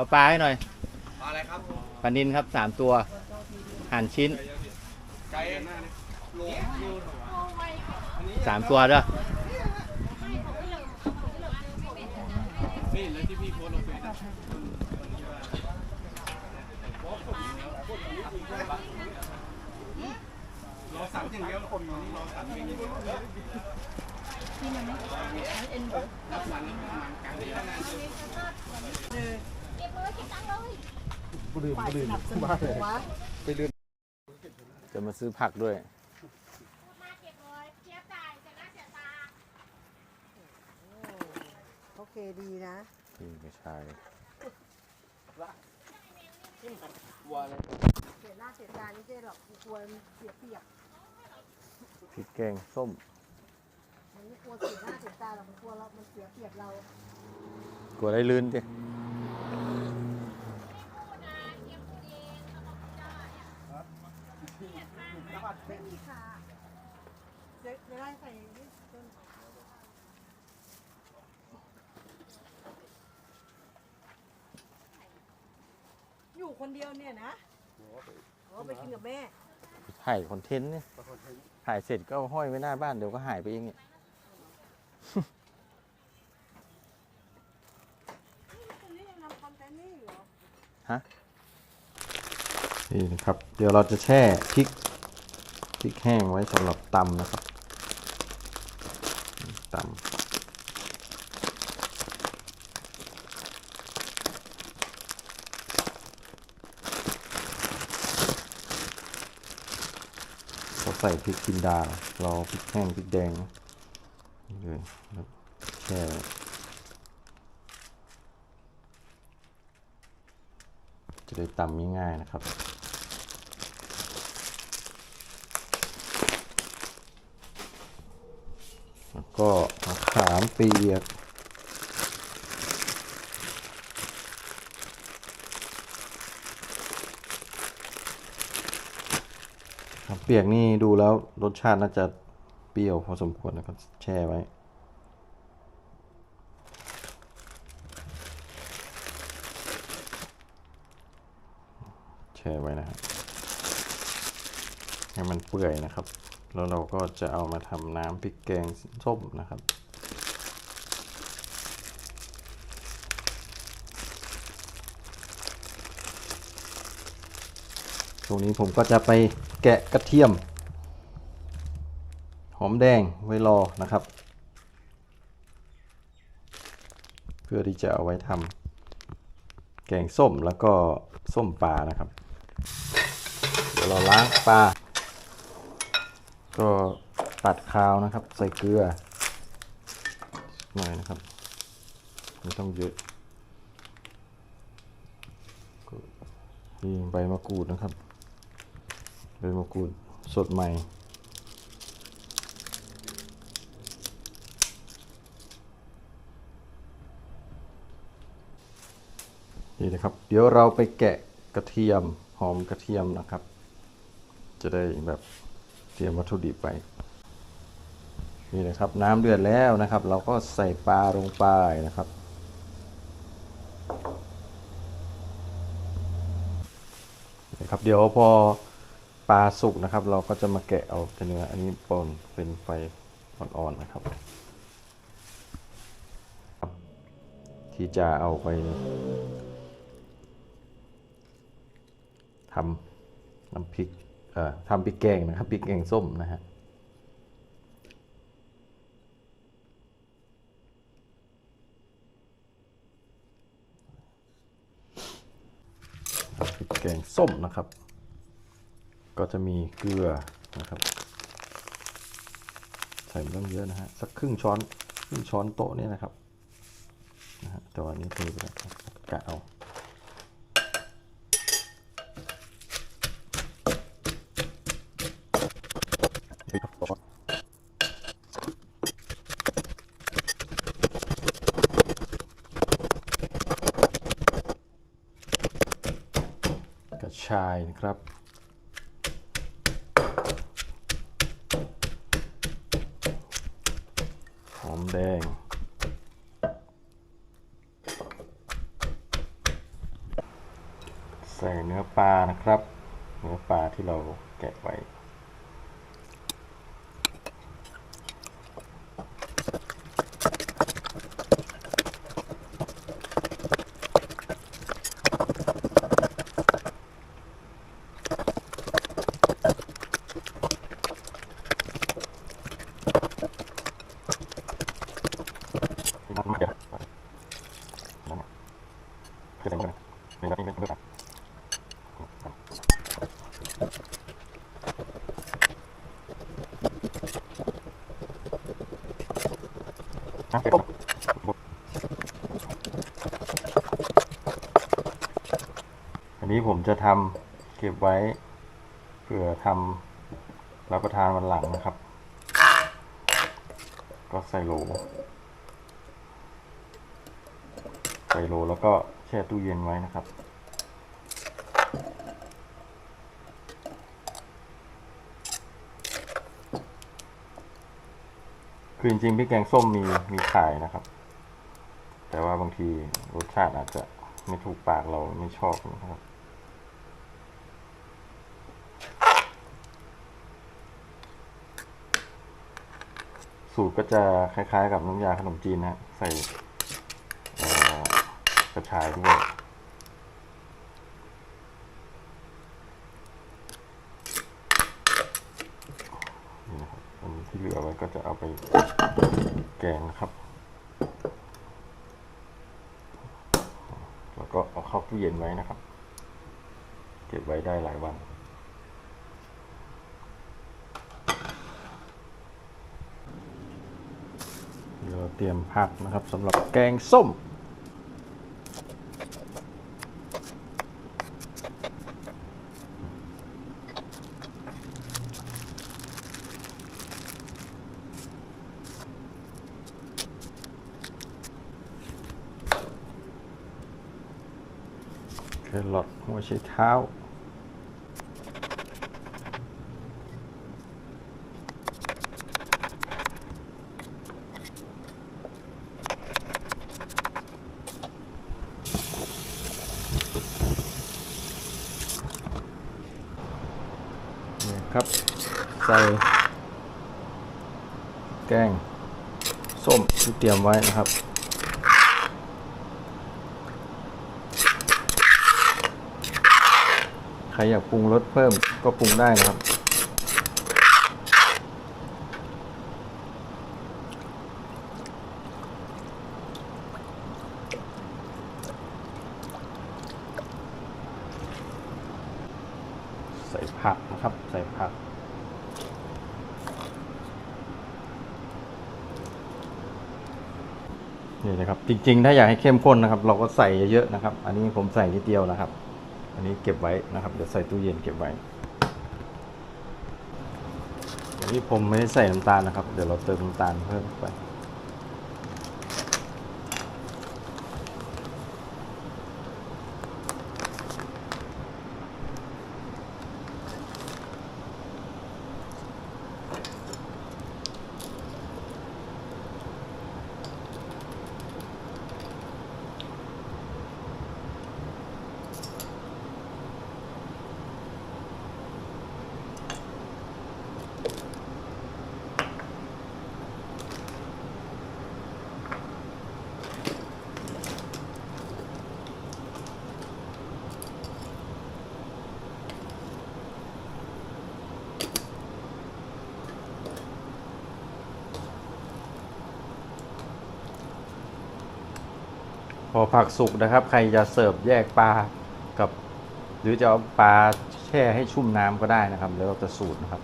เอาปลาให้หน่อย ปลาอะไรครับปลานินครับสามตัวหั่นชิ้นไก่โลสามตัวด้วยนี่เลยที่พี่โพสต์ลงเฟซอะรอสั่งอย่างเดียวคนนี้รอสั่งอย่างเดียวรับมันมันกลางที่นั่ นจะมาซื้อผักด้วยโอเคดีนะนี่ไม่ใช่เสียหน้าเสียตาไม่ใช่หรอกกูกลัวเสียเปรียบพริกแกงส้มมันไม่กลัวเสียหน้าเสียตาหรอกมันกลัวเรามันเสียเปรียบเรากลัวได้ลื่นดิ ไม่มีค่ะเดี๋ยวเดี๋ยวได้ใส่นี่ต้นอยู่คนเดียวเนี่ยนะอ๋อไปกินกับแม่ ถ่ายคอนเทนต์เนี่ยถ่ายเสร็จก็เอาห้อยไว้หน้าบ้านเดี๋ยวก็หายไปเองเนี่ยคนนี้ยังทำคอนเทนต์นี่อยู่เหรอนี่นะครับ เดี๋ยวเราจะแช่พริก พริกแห้งไว้สำหรับตำนะครับตำเราใส่พริกจินดา เราพริกแห้งพริกแดงนี่เลยแช่จะได้ตำง่ายๆนะครับ แล้วก็มะขามเปียกเปียกนี่ดูแล้วรสชาติน่าจะเปรี้ยวพอสมควรนะครับแช่ไว้แช่ไว้นะครับให้มันเปื่อยนะครับ แล้วเราก็จะเอามาทำน้ำพริกแกงส้มนะครับช่วงนี้ผมก็จะไปแกะกระเทียม หอมแดงไว้รอนะครับ เพื่อที่จะเอาไว้ทำแกงส้มแล้วก็ส้มปลานะครับ เดี๋ยวเราล้างปลา ก็ตัดคาวนะครับ ใส่เกลือหน่อยนะครับไม่ต้องเยอะก็นี่ใบมะกรูดนะครับใบมะกรูดสดใหม่นี่นะครับ เดี๋ยวเราไปแกะกระเทียมหอมกระเทียมนะครับ จะได้แบบ เตรียมวัตถุดิบไปนี่นะครับน้ำเดือดแล้วนะครับ เราก็ใส่ปลาลงไปนะครับ นะครับ เดี๋ยวพอปลาสุกนะครับ เราก็จะมาแกะเอาเนื้ออันนี้ปนเป็นไฟอ่อนๆนะครับ ที่จะเอาไปทำน้ำพริก ทำพริกแกงนะครับพริกแกงส้มนะฮะพริกแกงส้มนะครับ ก็จะมีเกลือนะครับ ใส่ไม่ต้องเยอะนะฮะสักครึ่งช้อนครึ่งช้อนโต๊ะนี่นะครับนะฮะแต่วันนี้เทไปแล้วครับกะเอา ชายนะครับ หอมแดง ใส่เนื้อปลานะครับ เนื้อปลาที่เราแกะไว้ เดี๋ยวนั่นน่ะคืออะไรกันในแบบนี้เป็นเรื่อง อันนี้ผมจะทำเก็บไว้เผื่อทำรับประทานวันหลังนะครับ ก็ใส่โหลใส่โหลแล้วก็แช่ตู้เย็นไว้นะครับ คือจริงๆพริกแกงส้มมีมีขายนะครับ แต่ว่าบางทีรสชาติอาจจะไม่ถูกปากเราไม่ชอบนะครับสูตรก็จะคล้ายๆกับน้ำยาขนมจีนนะใส่กระชายด้วยนี่นะครับอันนี้ที่เหลือไว้ ก็จะเอาไปแกงนครับ แล้วก็เอาเข้าตู้เย็นไว้นะครับ เก็บไว้ได้หลายวันเดี๋ยวเราเตรียมผักนะครับสำหรับแกงส้ม แครอทหัวไชเท้า นี่ครับ ใส่ แกง ส้มที่เตรียมไว้นะครับ ใค รอยากปรุงรสเพิ่มก็ปรุงได้นะครับ ใส่ผักนะครับ ใส่ผักนี่นะครับจริงๆ ถ้าอยากให้เข้มข้นนะครับ เราก็ใส่เยอะๆนะครับ อันนี้ผมใส่นิดเดียวนะครับ อันนี้เก็บไว้นะครับเดี๋ยวใส่ตู้เย็นเก็บไว้อันนี้ผมไม่ได้ใส่น้ำตาลนะครับ เดี๋ยวเราเติมน้ำตาลเพิ่มไป พอผักสุกนะครับ ใครจะเสิร์ฟแยกปลากับ หรือจะเอาปลาแช่ให้ชุ่มน้ำก็ได้นะครับ แล้วเราจะสูตรนะครับ